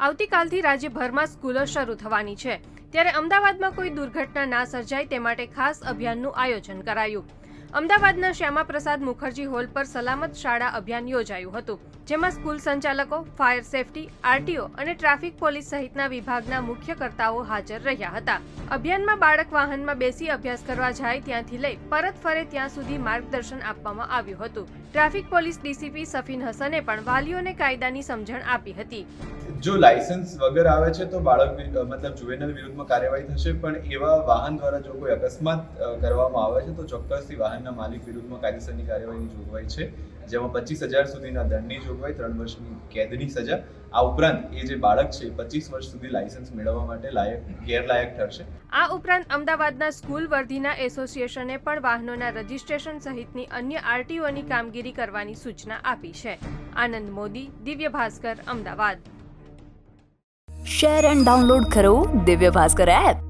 આવતીકાલથી રાજ્યભરમાં સ્કૂલો શરૂ થવાની છે. ત્યારે અમદાવાદમાં કોઈ દુર્ઘટના ના સર્જાય તે માટે ખાસ અભિયાનનું આયોજન કરાયું. અમદાવાદના શ્યામાપ્રસાદ મુખર્જી હોલ પર સલામત શાળા અભિયાન યોજાયું હતું, જેમાં સ્કૂલ સંચાલકો, ફાયર સેફટી, આરટીઓ અને ટ્રાફિક પોલીસ સહિતના વિભાગના મુખ્ય કર્તાઓ હાજર રહ્યા હતા. અભિયાનમાં બાળક વાહનમાં બેસી અભ્યાસ કરવા જાય ત્યાંથી લઈ પરત ફરે ત્યાં સુધી માર્ગદર્શન આપવામાં આવ્યું હતું. ટ્રાફિક પોલીસ ડીસીપી સફીન હસને પણ વાલીઓને કાયદાની સમજણ આપી હતી. જો લાયસન્સ વગર આવે છે તો બાળક મતલબ જુવેનલ વિરુદ્ધમાં કાર્યવાહી થશે, પણ એવા વાહન દ્વારા જો કોઈ અકસ્માત કરવામાં આવે છે તો ચોક્કસથી વાહનના માલિક વિરુદ્ધમાં કાયદેસરની કાર્યવાહીની જોગવાઈ છે જેમાં પચીસ હજાર સુધીના દંડની જોગવાઈ ત્રણ વર્ષની કેદની સજા. આ ઉપરાંત એ જે બાળક છે પચીસ વર્ષ સુધી લાયસન્સ મેળવવા માટે લાયક ગેરલાયક ઠરશે. આ ઉપરાંત અમદાવાદના સ્કૂલ વર્ધીના એસોસિએશને પણ વાહનોના રજીસ્ટ્રેશન સહિતની અન્ય આરટીઓની કામગીરી કરવાની સૂચના આપી છે. Anand Modi Divya Bhaskar Ahmedabad. Share and download કરો દિવ્ય ભાસ્કર એપ